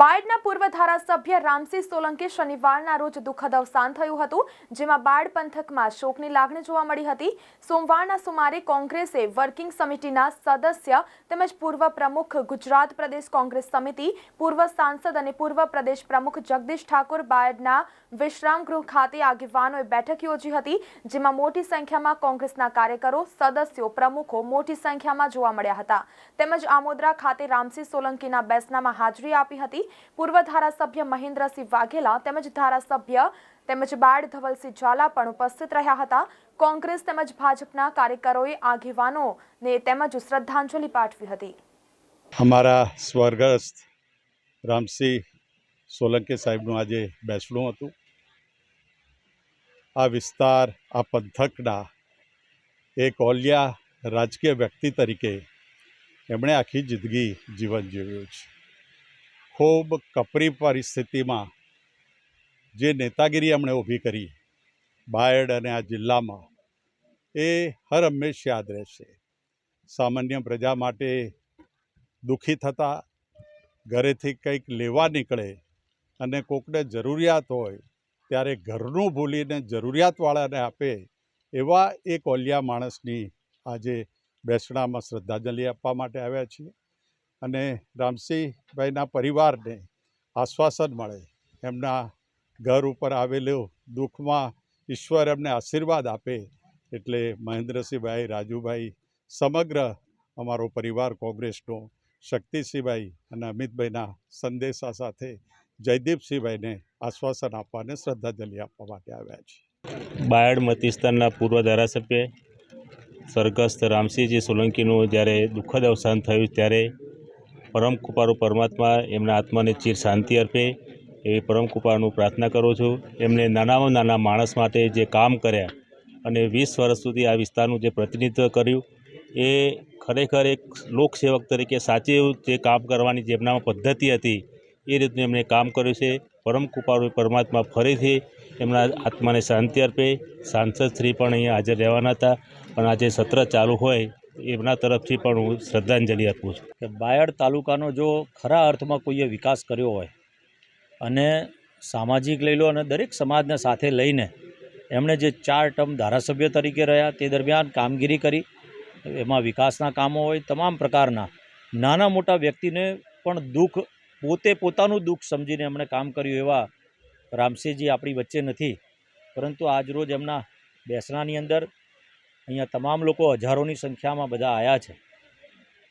બાયડના પૂર્વ ધારાસભ્ય રામસિંહ સોલંકી શનિવારના રોજ દુઃખદ અવસાન થયું હતું, જેમાં બાયડ પંથકમાં શોકની લાગણી જોવા મળી હતી. સોમવારના સુમારે કોંગ્રેસે વર્કિંગ સમિતિના સદસ્ય તેમજ પૂર્વ પ્રમુખ ગુજરાત પ્રદેશ કોંગ્રેસ સમિતિ, પૂર્વ સાંસદ અને પૂર્વ પ્રદેશ પ્રમુખ જગદીશ ઠાકોર બાયડના વિશ્રામ ગૃહ ખાતે આગેવાનોએ બેઠક યોજી હતી, જેમાં મોટી સંખ્યામાં કોંગ્રેસના કાર્યકરો, સદસ્યો, પ્રમુખો મોટી સંખ્યામાં જોવા મળ્યા હતા. તેમજ આમોદરા ખાતે રામસિંહ સોલંકીના બેસનામાં હાજરી આપી હતી. પૂર્વ ધારાસભ્ય મહેન્દ્રસિંહ વાઘેલા તેમજ ધારાસભ્ય તેમજ બાળ ધવલસિંહ ઝાલા પણ ઉપસ્થિત રહ્યા હતા. કોંગ્રેસ તેમજ ભાજપના કાર્યકરોએ આગેવાનોને તેમજ શ્રદ્ધાંજલિ પાઠવી હતી. અમારા સ્વર્ગસ્થ રામસિંહ સોલંકી સાહેબનું આજે બેસણું હતું. આ વિસ્તાર, આ પંથકના એક ઓલિયા રાજકીય વ્યક્તિ તરીકે એમણે આખી જિંદગી જીવન જીવ્યું છે. ખૂબ કપરી પરિસ્થિતિમાં જે નેતાગીરી એમણે ઊભી કરી, બાયડ અને આ જિલ્લામાં, એ હર હંમેશ યાદ રહેશે. સામાન્ય પ્રજા માટે દુઃખી થતા, ઘરેથી કંઈક લેવા નીકળે અને કોકને જરૂરિયાત હોય, ત્યારે ઘરનું ભૂલીને જરૂરિયાતવાળાને આપે, એવા એક ઓલિયા માણસની આજે બેસણામાં શ્રદ્ધાંજલિ આપવા માટે આવ્યા છીએ. અને રામસિંહભાઈના પરિવારને આશ્વાસન મળે. એમના ઘર ઉપર આવેલું દુઃખમાં ઈશ્વર એમને આશીર્વાદ આપે એટલે મહેન્દ્રસિંહભાઈ, રાજુભાઈ સમગ્ર અમારો પરિવાર કોંગ્રેસનો શક્તિસિંહભાઈ અને અમિતભાઈના સંદેશા સાથે જયદીપસિંહભાઈને આશ્વાસન આપવાને શ્રદ્ધાંજલિ આપવા માટે આવ્યા છે બાયડ મતિસ્તાનના પૂર્વ ધારાસભ્ય, સ્વર્ગસ્થ રામસિંહજી સોલંકીનું જ્યારે દુઃખદ અવસાન થયું ત્યારે પરમ કૃપાળુ પરમાત્મા એમના આત્માને ચીર શાંતિ અર્પે એવી પરમ કૃપાનું પ્રાર્થના કરું છું. એમને નાનામાં નાના માણસ માટે જે કામ કર્યા અને વીસ વર્ષ સુધી આ વિસ્તારનું જે પ્રતિનિધિત્વ કર્યું, એ ખરેખર એક લોકસેવક તરીકે સાચે જે કામ કરવાની જેમનામાં પદ્ધતિ હતી, એ રીતનું એમણે કામ કર્યું છે. પરમ કૃપાળુ પરમાત્મા ફરીથી એમના આત્માને શાંતિ અર્પે. સાંસદ શ્રી પણ અહીંયા હાજર રહેવાના હતા. પણ આજે સત્ર ચાલુ હોય એમના તરફથી પણ હું શ્રદ્ધાંજલિ આપું છું. કે બાયડ તાલુકાનો જો ખરા અર્થમાં કોઈએ વિકાસ કર્યો હોય અને સામાજિક લઈ લો અને દરેક સમાજને સાથે લઈને એમણે જે ચાર ટર્મ ધારાસભ્ય તરીકે રહ્યા તે દરમિયાન કામગીરી કરી, એમાં વિકાસના કામો હોય, તમામ પ્રકારના નાના મોટા વ્યક્તિને પણ દુઃખ, પોતે પોતાનું દુઃખ સમજીને એમણે કામ કર્યું એવા રામસિંહજી આપણી વચ્ચે નથી. પરંતુ આજરોજ એમના બેસણાની અંદર અહીંયા તમામ લોકો હજારોની સંખ્યામાં બધા આવ્યા છે.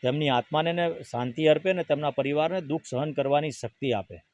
તેમની આત્માને શાંતિ અર્પે ને તેમના પરિવારને દુઃખ સહન કરવાની શક્તિ આપે.